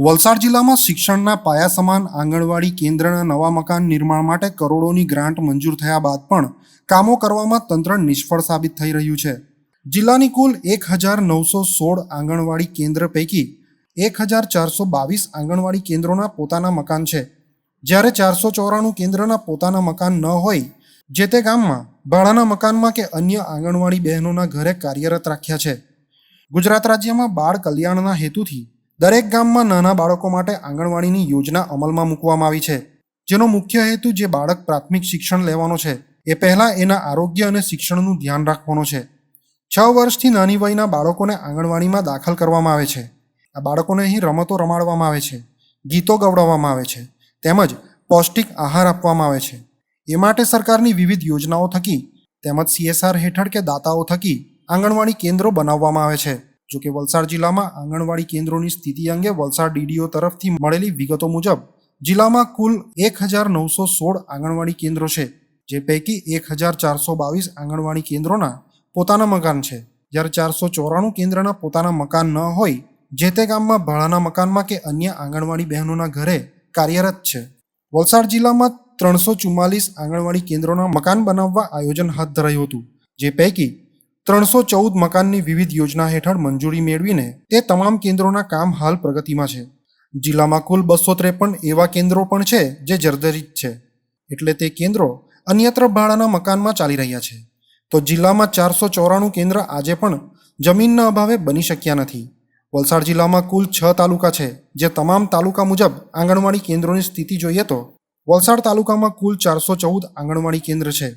વલસાડ જિલ્લામાં શિક્ષણના પાયા સમાન આંગણવાડી કેન્દ્રના નવા મકાન નિર્માણ માટે કરોડોની ગ્રાન્ટ મંજૂર થયા બાદ પણ કામો કરવામાં તંત્ર નિષ્ફળ સાબિત થઈ રહ્યું છે. જિલ્લાની કુલ એક હજાર નવસો સોળ આંગણવાડી કેન્દ્ર પૈકી એક હજાર ચારસો બાવીસ આંગણવાડી કેન્દ્રોના પોતાના મકાન છે. જ્યારે ચારસો ચોરાણું કેન્દ્રના પોતાના મકાન ન હોય, જે તે ગામમાં, ભાડાના મકાનમાં કે અન્ય આંગણવાડી બહેનોના ઘરે કાર્યરત રાખ્યા છે. ગુજરાત રાજ્યમાં બાળ કલ્યાણના હેતુથી દરેક ગામમાં નાના બાળકો માટે આંગણવાડીની યોજના અમલમાં મૂકવામાં આવી છે. જેનો મુખ્ય હેતુ જે બાળક પ્રાથમિક શિક્ષણ લેવાનો છે, એ પહેલાં એના આરોગ્ય અને શિક્ષણનું ધ્યાન રાખવાનો છે. છ વર્ષથી નાની વયના બાળકોને આંગણવાડીમાં દાખલ કરવામાં આવે છે. આ બાળકોને અહીં રમતો રમાડવામાં આવે છે, ગીતો ગવડાવવામાં આવે છે, તેમજ પૌષ્ટિક આહાર આપવામાં આવે છે. એ માટે સરકારની વિવિધ યોજનાઓ થકી તેમજ સીએસઆર હેઠળ કે દાતાઓ થકી આંગણવાડી કેન્દ્રો બનાવવામાં આવે છે. જો કે વલસાડ જિલ્લામાં આંગણવાડી કેન્દ્રોની સ્થિતિ અંગે વલસાડ ડીડીઓ તરફથી મળેલી વિગતો મુજબ, જિલ્લામાં કુલ એક હજાર નવસો સોળ આંગણવાડી કેન્દ્રો છે, જે પૈકી એક હજાર ચારસો બાવીસ આંગણવાડી કેન્દ્રોના પોતાના મકાન છે. જ્યારે ચારસો ચોરાણું કેન્દ્રના પોતાના મકાન ન હોય, જે તે ગામમાં ભાડાના મકાનમાં કે અન્ય આંગણવાડી બહેનોના ઘરે કાર્યરત છે. વલસાડ જિલ્લામાં ત્રણસો ચુમ્માલીસ આંગણવાડી કેન્દ્રોના મકાન બનાવવા આયોજન હાથ ધરાયું હતું, જે પૈકી ત્રણસો ચૌદ મકાનની વિવિધ યોજના હેઠળ મંજૂરી મેળવીને તે તમામ કેન્દ્રોના કામ હાલ પ્રગતિમાં છે. જિલ્લામાં કુલ બસો ત્રેપન એવા કેન્દ્રો પણ છે જે જર્જરિત છે. એટલે તે કેન્દ્રો અન્યત્ર ભાડાના મકાનમાં ચાલી રહ્યા છે. તો જિલ્લામાં ચારસો ચોરાણું કેન્દ્ર આજે પણ જમીનના અભાવે બની શક્યા નથી. વલસાડ જિલ્લામાં કુલ છ તાલુકા છે. જે તમામ તાલુકા મુજબ આંગણવાડી કેન્દ્રોની સ્થિતિ જોઈએ તો વલસાડ તાલુકામાં કુલ ચારસો ચૌદ આંગણવાડી કેન્દ્ર છે.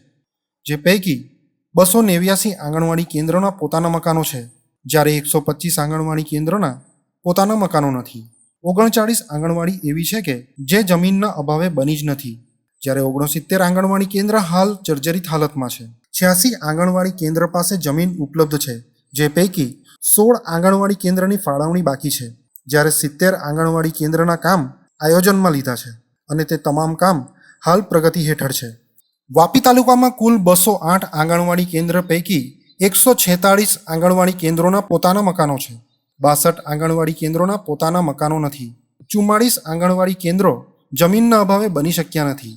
જે પૈકી બસો નેવ્યાસી આંગણવાડી કેન્દ્રોના પોતાના મકાનો છે. જ્યારે એકસો પચીસ આંગણવાડી કેન્દ્રોના પોતાના મકાનો નથી. ઓગણચાળીસ આંગણવાડી એવી છે કે જે જમીનના અભાવે બની જ નથી. જ્યારે ઓગણસિત્તેર આંગણવાડી કેન્દ્ર હાલ જર્જરિત હાલતમાં છે. છ્યાસી આંગણવાડી કેન્દ્ર પાસે જમીન ઉપલબ્ધ છે, જે પૈકી સોળ આંગણવાડી કેન્દ્રની ફાળવણી બાકી છે. જ્યારે સિત્તેર આંગણવાડી કેન્દ્રના કામ આયોજનમાં લીધા છે અને તે તમામ કામ હાલ પ્રગતિ હેઠળ છે. વાપી તાલુકામાં કુલ બસો આઠ આંગણવાડી કેન્દ્ર પૈકી એકસો છેતાળીસ આંગણવાડી કેન્દ્રોના પોતાના મકાનો છે. બાસઠ આંગણવાડી કેન્દ્રોના પોતાના મકાનો નથી. ચુમ્માળીસ આંગણવાડી કેન્દ્રો જમીનના અભાવે બની શક્યા નથી.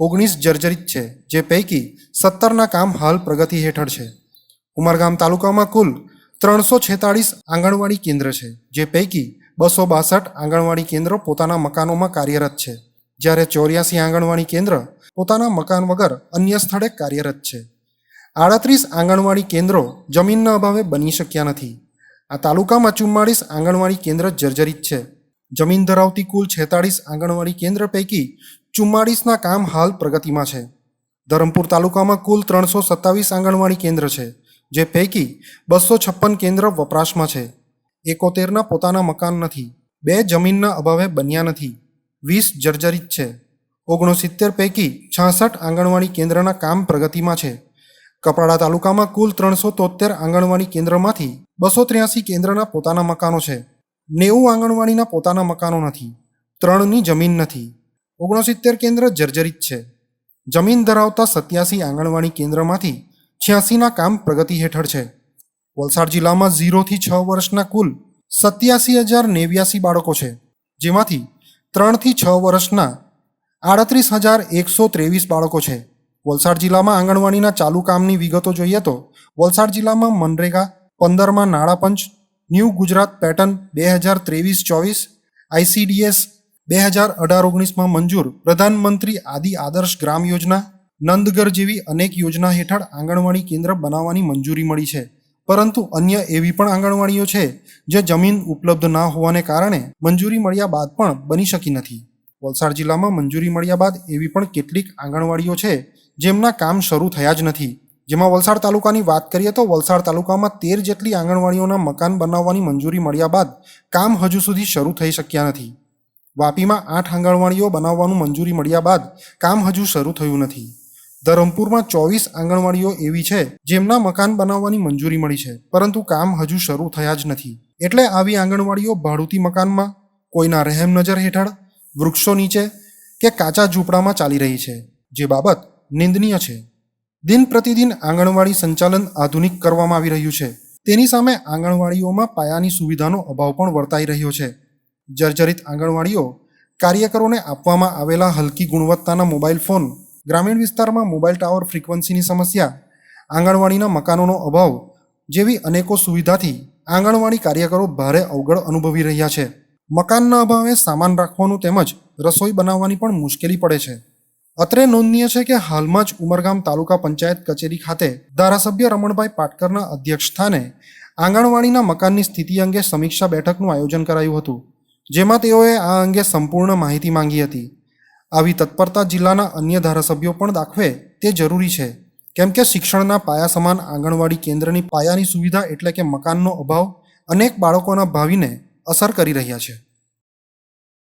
ઓગણીસ જર્જરિત છે, જે પૈકી સત્તરના કામ હાલ પ્રગતિ હેઠળ છે. ઉમરગામ તાલુકામાં કુલ ત્રણસો છેતાળીસ આંગણવાડી કેન્દ્ર છે, જે પૈકી બસો બાસઠ આંગણવાડી કેન્દ્રો પોતાના મકાનોમાં કાર્યરત છે. જ્યારે ચોર્યાસી આંગણવાડી કેન્દ્ર પોતાના મકાન વગર અન્ય સ્થળે કાર્યરત છે. આડત્રીસ આંગણવાડી કેન્દ્રો જમીનના અભાવે બની શક્યા નથી. આ તાલુકામાં ચુમ્માળીસ આંગણવાડી કેન્દ્ર જર્જરિત છે. જમીન ધરાવતી કુલ છેતાળીસ આંગણવાડી કેન્દ્ર પૈકી ચુમ્માળીસના કામ હાલ પ્રગતિમાં છે. ધરમપુર તાલુકામાં કુલ ત્રણસો સત્તાવીસ આંગણવાડી કેન્દ્ર છે, જે પૈકી બસો છપ્પન કેન્દ્ર વપરાશમાં છે. એકોતેરના પોતાના મકાન નથી. બે જમીનના અભાવે બન્યા નથી. વીસ જર્જરિત છે. ઓગણસિત્તેર પૈકી છાસઠ આંગણવાડી કેન્દ્રના કામ પ્રગતિમાં છે. કપરાડા તાલુકામાં કુલ ત્રણસો તોતેર આંગણવાડી કેન્દ્રમાંથી બસો ત્ર્યાસી કેન્દ્રના પોતાના મકાનો છે. નેવું આંગણવાડીના પોતાના મકાનો નથી. ત્રણની જમીન નથી. ઓગણસિત્તેર કેન્દ્ર જર્જરિત છે. જમીન ધરાવતા સત્યાસી આંગણવાડી કેન્દ્રમાંથી છ્યાસીના કામ પ્રગતિ હેઠળ છે. વલસાડ જિલ્લામાં ઝીરોથી છ વર્ષના કુલ સત્યાસી હજાર નેવ્યાસી બાળકો છે. જેમાંથી ત્રણથી છ વર્ષના આડત્રીસ હજાર એકસો ત્રેવીસ બાળકો છે. વલસાડ જિલ્લામાં આંગણવાડીના ચાલુ કામની વિગતો જોઈએ તો વલસાડ જિલ્લામાં મનરેગા, પંદરમાં નાણાપંચ, ન્યૂ ગુજરાત પેટર્ન બે હજાર ત્રેવીસ ચોવીસ, આઈસીડીએસ બે હજાર અઢાર ઓગણીસમાં મંજૂર પ્રધાનમંત્રી આદિ આદર્શ ગ્રામ યોજના, નંદગર જેવી અનેક યોજના હેઠળ આંગણવાડી કેન્દ્ર બનાવવાની મંજૂરી મળી છે. પરંતુ અન્ય એવી પણ આંગણવાડીઓ છે જે જમીન ઉપલબ્ધ ના હોવાને કારણે મંજૂરી મળ્યા બાદ પણ બની શકી નથી. વલસાડ જિલ્લામાં મંજૂરી મળ્યા બાદ એવી પણ કેટલીક આંગણવાડીઓ છે, જેમના કામ શરૂ થયા જ નથી. જેમાં વલસાડ તાલુકાની વાત કરીએ તો વલસાડ તાલુકામાં તેર જેટલી આંગણવાડીઓના મકાન બનાવવાની મંજૂરી મળ્યા બાદ કામ હજુ સુધી શરૂ થઈ શક્યા નથી. વાપીમાં આઠ આંગણવાડીઓ બનાવવાનું મંજૂરી મળ્યા બાદ કામ હજુ શરૂ થયું નથી. ધરમપુરમાં ચોવીસ આંગણવાડીઓ એવી છે, જેમના મકાન બનાવવાની મંજૂરી મળી છે, પરંતુ કામ હજુ શરૂ થયા જ નથી. એટલે આવી આંગણવાડીઓ ભાડુતી મકાનમાં, કોઈના રહેમ નજર હેઠળ વૃક્ષો નીચે કે કાચા ઝૂંપડામાં ચાલી રહી છે, જે બાબત નિંદનીય છે. દિન પ્રતિદિન આંગણવાડી સંચાલન આધુનિક કરવામાં આવી રહ્યું છે. તેની સામે આંગણવાડીઓમાં પાયાની સુવિધાનો અભાવ પણ વર્તાઈ રહ્યો છે. જર્જરિત આંગણવાડીઓ કાર્યકરોને આપવામાં આવેલા હલકી ગુણવત્તાના મોબાઈલ ફોન, ગ્રામીણ વિસ્તારમાં મોબાઈલ ટાવર ફ્રીક્વન્સીની સમસ્યા, આંગણવાડીના મકાનોનો અભાવ જેવી અનેકો સુવિધાથી આંગણવાડી કાર્યકરો ભારે અવગળ અનુભવી રહ્યા છે. મકાનના અભાવે સામાન રાખવાનું તેમજ રસોઈ બનાવવાની પણ મુશ્કેલી પડે છે. અત્રે નોંધનીય છે કે હાલમાં જ ઉમરગામ તાલુકા પંચાયત કચેરી ખાતે ધારાસભ્ય રમણભાઈ પાટકરના અધ્યક્ષ સ્થાને આંગણવાડીના મકાનની સ્થિતિ અંગે સમીક્ષા બેઠકનું આયોજન કરાયું હતું, જેમાં તેઓએ આ અંગે સંપૂર્ણ માહિતી માંગી હતી. આવી તત્પરતા જિલ્લાના અન્ય ધારાસભ્યો પણ દાખવે તે જરૂરી છે, કેમ કે શિક્ષણના પાયા સમાન આંગણવાડી કેન્દ્રની પાયાની સુવિધા એટલે કે મકાનનો અભાવ અનેક બાળકોના ભાવિને અસર કરી રહ્યા છે.